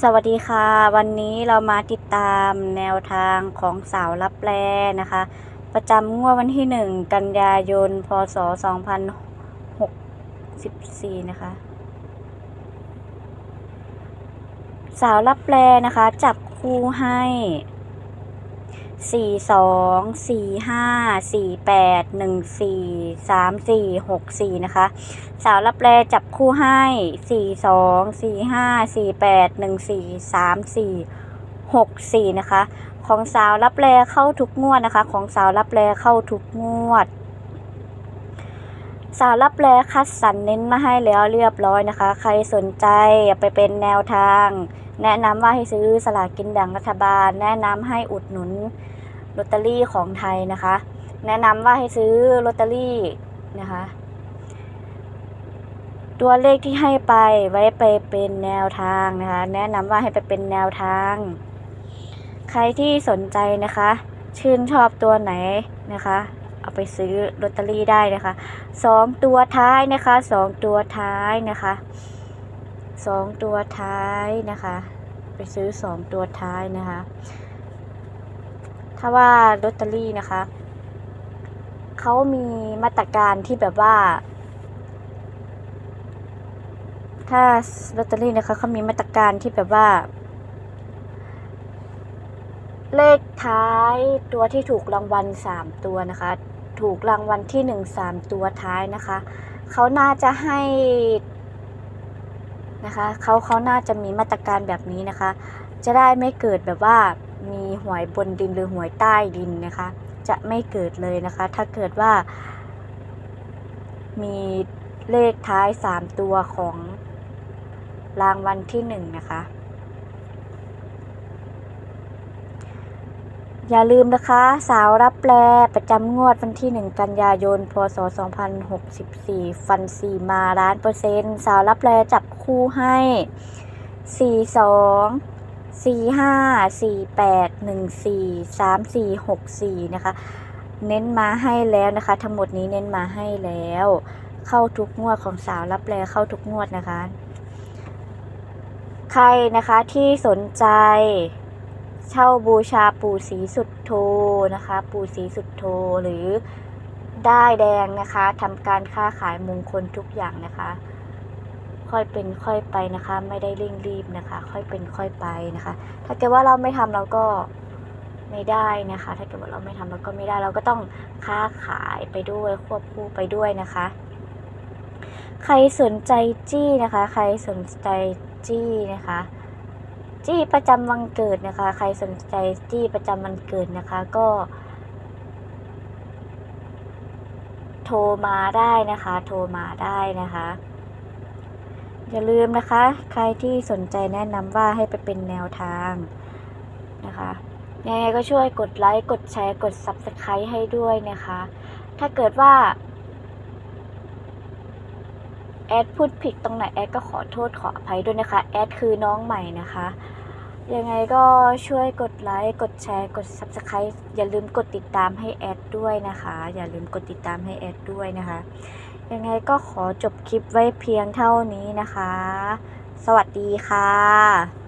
สวัสดีค่ะ วันนี้เรามาติดตามแนวทางของสาวรับแลนะคะ ประจำงวดวันที่ 1 กันยายน พศ 2064 นะคะ สาวรับแลนะคะ จับคู่ให้ 4 2 4 5 4 8 1 4 3 4 6 4นะคะ สาวรับแลจับคู่ให้4 2 4 5 4 8 1 4 3 4 6 4นะคะ ของสาวรับแลเข้าทุกงวดนะคะ ของสาวรับแลเข้าทุกงวด สาวรับแลคัดสรรเน้นมาให้แล้วเรียบร้อยนะคะ ใครสนใจไปเป็นแนวทางแนะนำว่าให้ซื้อสลากกินแบ่งรัฐบาล แนะนำให้อุดหนุน ลอตเตอรี่ของไทยนะคะ แนะนำว่าให้ซื้อลอตเตอรี่นะคะ ตัวเลขที่ให้ไปไว้ไปเป็นแนวทางนะคะ แนะนำว่าให้ไปเป็นแนวทาง ใครที่สนใจนะคะ ชื่นชอบตัวไหนนะคะเอาไปซื้อลอตเตอรี่ได้นะคะสองตัวท้ายนะคะสองตัวท้ายนะคะสองตัวท้ายนะคะ ไปซื้อสองตัวท้ายนะคะ ถ้าว่าลอตเตอรี่นะคะเขามีมาตรการที่แบบว่า ถ้าลอตเตอรี่นะคะเขามีมาตรการที่แบบว่า เลขท้ายตัวที่ถูกรางวัลสามตัวนะคะ ถูกรางวัลที่หนึ่งสามตัวท้ายนะคะเขาน่าจะให้นะคะเขาเขาน่าจะมีมาตรการแบบนี้นะคะ จะได้ไม่เกิดแบบว่า มีหวยบนดินหรือหวยใต้ดินนะคะ จะไม่เกิดเลยนะคะ ถ้าเกิดว่า มีเลขท้ายสามตัวของรางวัลที่หนึ่งนะคะ อย่าลืมนะคะ สาวรับแปลประจำงวดวันที่ 1 กันยายน พศ 2064 ฟันสีมาล้านเปอร์เซ็นต์ สาวรับแปลจับคู่ให้ 42 45 48 14 34 64นะคะ เน้นมาให้แล้วนะคะ ทั้งหมดนี้เน้นมาให้แล้ว เข้าทุกงวดของสาวรับแลเข้าทุกงวดนะคะ ใครนะคะที่สนใจเช่าบูชาปู่ศรีสุดโทนะคะ ปู่ศรีสุดโทหรือได้แดงนะคะทำการค้าขายมงคลทุกอย่างนะคะ ค่อยเป็นค่อยไปนะคะ ไม่ได้เร่งรีบนะคะ ค่อยเป็นค่อยไปนะคะ ถ้าเกิดว่าเราไม่ทำเราก็ไม่ได้นะคะ ถ้าเกิดว่าเราไม่ทำเราก็ไม่ได้ เราก็ต้องค้าขายไปด้วยควบคู่ไปด้วยนะคะ ใครสนใจจี้นะคะ ใครสนใจจี้นะคะ จี้ประจำวันเกิดนะคะ ใครสนใจจี้ประจำวันเกิดนะคะก็โทรมาได้นะคะ โทรมาได้นะคะ อย่าลืมนะคะ ใครที่สนใจแนะนำว่าให้ไปเป็นแนวทางนะคะยังไงก็ช่วยกดไลค์กดแชร์กด Subscribe ให้ด้วยนะคะ ถ้าเกิดว่า แอดพูดผิดตรงไหนแอดก็ขอโทษขออภัยด้วยนะคะ แอดคือน้องใหม่นะคะ ยังไงก็ช่วยกดไลค์ กดแชร์ กด Subscribe อย่าลืมกดติดตามให้แอดด้วยนะคะ อย่าลืมกดติดตามให้แอดด้วยนะคะ ยังไงก็ขอจบคลิปไว้เพียงเท่านี้นะคะ สวัสดีค่ะ